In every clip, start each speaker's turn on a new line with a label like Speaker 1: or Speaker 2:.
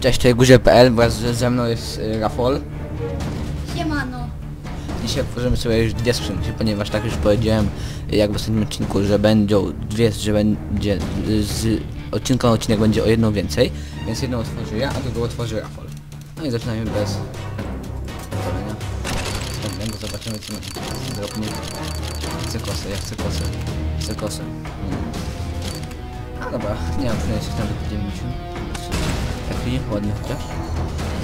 Speaker 1: Cześć, to Guzie.pl, wraz ze- ze mną jest y, Rafol.
Speaker 2: Siemano.
Speaker 1: Dzisiaj otworzymy sobie już dwie skrzynki, ponieważ tak już powiedziałem jak w ostatnim odcinku, że będą dwie, że będzie z odcinka na odcinek będzie o jedną więcej, więc jedną otworzę ja, a drugą otworzy Rafol. No i zaczynamy bez otworzenia. Wstępnego, zobaczymy co nam drobnie. Chcę kosę, ja chcę kosę. Chcę kosę. Mm. A dobra, nie mam przynajmniej tam do 90. Taki ładny chociaż.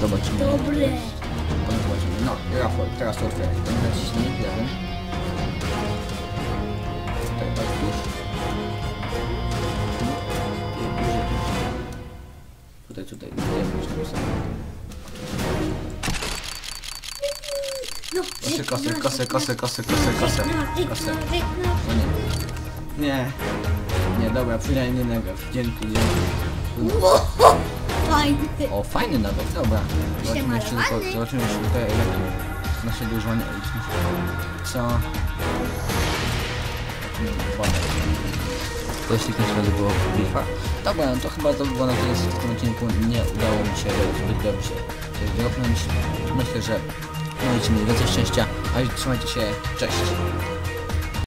Speaker 1: Zobaczymy.
Speaker 2: Dobry.
Speaker 1: No, zobaczymy. No, Rafał, teraz to otwieraj. Ten naciśnij lewym. Tutaj otwórz. Tu. Tutaj, tutaj. Tutaj jakoś tam sobie.
Speaker 2: No,
Speaker 1: Kosy, kosy, kosy, kosy, kosy, kosy, kosy. Kosy. No nie. Nie. Nie, dobra, przynajmniej innego. Dzięki, dzięki. O, fajny nawet, dobra. Zobaczymy jeszcze tylko, zobaczymy jeszcze tutaj jakie nasze dużo nie Co? Jeśli ktoś razy było bifa. Dobra, no to chyba to było na tyle w tym odcinku. Nie udało mi się zbyt dobrze dropnąć. Myślę, że będziecie mieli więcej szczęścia. A trzymajcie się, cześć.